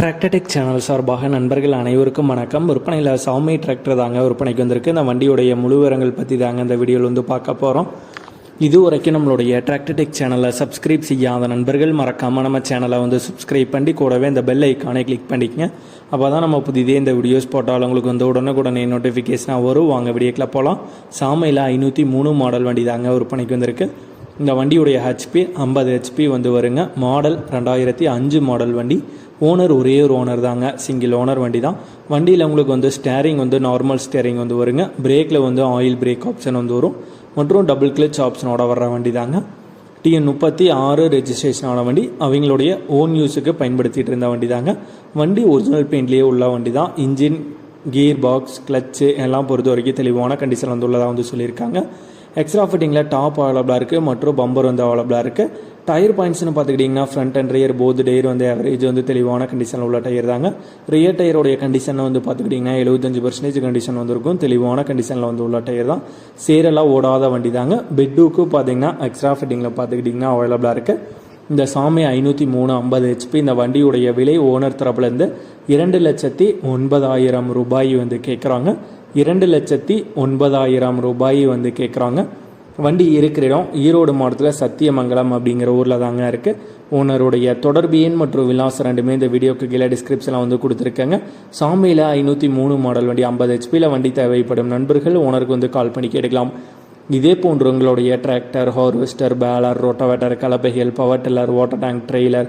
Tractor Tech channel சார்பாக நண்பர்கள் அனைவருக்கும் வணக்கம். விற்பனையில் சாமி டிராக்டர் தாங்க விற்பனைக்கு வந்திருக்கு. இந்த வண்டியுடைய முழு விவரங்கள் பற்றி தாங்க இந்த வீடியோவில் வந்து பார்க்க போகிறோம் இது வரைக்கும் நம்மளுடைய டிராக்டர்டெக் சேனலை சப்ஸ்கிரைப் செய்யாத நண்பர்கள் மறக்காமல் நம்ம சேனலை வந்து சப்ஸ்கிரைப் பண்ணி கூடவே இந்த பெல் ஐக்கானை கிளிக் பண்ணிக்கங்க. அப்போ தான் நம்ம புதிதே இந்த வீடியோஸ் போட்டால் உங்களுக்கு வந்து உடனுக்குடனே நோட்டிஃபிகேஷனாக வரும். வாங்க வீடியோக்கில் போகலாம் சாமையில் ஐநூற்றி மூணு மாடல் வண்டி தாங்க விற்பனைக்கு வந்திருக்கு. இந்த வண்டியுடைய ஹெச்பி ஐம்பது ஹெச்பி வந்து வருங்க. மாடல் ரெண்டாயிரத்தி அஞ்சு மாடல் வண்டி. ஓனர் ஒரே ஒரு ஓனர் தாங்க. சிங்கிள் ஓனர் வண்டி தான். வண்டியில் உங்களுக்கு வந்து ஸ்டேரிங் வந்து நார்மல் ஸ்டேரிங் வந்து வருங்க. பிரேக்கில் வந்து ஆயில் பிரேக் ஆப்ஷன் வந்து வரும். மற்றும் டபுள் கிளச் ஆப்ஷனோட வர்ற வண்டி தாங்க. டிஎன் முப்பத்தி ஆறு ரெஜிஸ்ட்ரேஷனான வண்டி. அவங்களுடைய ஓன் யூஸுக்கு பயன்படுத்திகிட்டு இருந்த வண்டி தாங்க. வண்டி ஒரிஜினல் பெயிண்ட்லேயே உள்ள வண்டி தான். இன்ஜின் கியர் பாக்ஸ் கிளச்சு எல்லாம் பொறுத்த வரைக்கும் தெளிவான கண்டிஷன் வந்து உள்ளதாக வந்து சொல்லியிருக்காங்க. எக்ஸ்ட்ரா ஃபிட்டிங்கில் டாப் அவைலபிளாக இருக்குது மற்றும் பம்பர் வந்து அவைலபிளாக இருக்குது டயர் பாயிண்ட்ஸ்னு பார்த்துக்கிட்டிங்கன்னா front and rear both tyre வந்து ஆவரேஜ் வந்து தெளிவான கண்டிஷனில் உள்ள டயர் தாங்க. ரியர் டயருடைய கண்டிஷனை வந்து பார்த்துக்கிட்டிங்கன்னா எழுபத்தஞ்சு பர்சன்டேஜ் கண்டிஷன் வந்துருக்கும். தெளிவான கண்டிஷனில் வந்து உள்ள டயர் தான். சேரெல்லாம் ஓடாத வண்டி தாங்க. பெட்டுக்கு பார்த்தீங்கன்னா எக்ஸ்ட்ரா ஃபிட்டிங்கில் பார்த்துக்கிட்டிங்கன்னா அவைலபிளாக இருக்குது இந்த சாமி ஐநூற்றி மூணு ஐம்பது ஹெச்பி இந்த வண்டியுடைய விலை ஓனர் தரப்புலேருந்து இரண்டு லட்சத்தி ஒன்பதாயிரம் ரூபாய் வந்து கேட்குறாங்க. இரண்டு லட்சத்தி ஒன்பதாயிரம் ரூபாய் வந்து கேட்குறாங்க வண்டி இருக்கிற இடம் ஈரோடு மாவட்டத்தில் சத்தியமங்கலம் அப்படிங்கிற ஊரில் தாங்க இருக்குது ஓனருடைய தொடர்பு எண் மற்றும் விலாசம் ரெண்டுமே இந்த வீடியோக்கு கீழே டிஸ்கிரிப்ஷனில் வந்து கொடுத்துருக்கேங்க. சாமியில் ஐநூற்றி மூணு மாடல் வண்டி ஐம்பது ஹெச்பியில் வண்டி தேவைப்படும் நண்பர்கள் ஓனருக்கு வந்து கால் பண்ணி கேட்கலாம் இதே போன்று உங்களுடைய tractor harvester baler rotavator கலப்பைகள் power tiller water tank trailer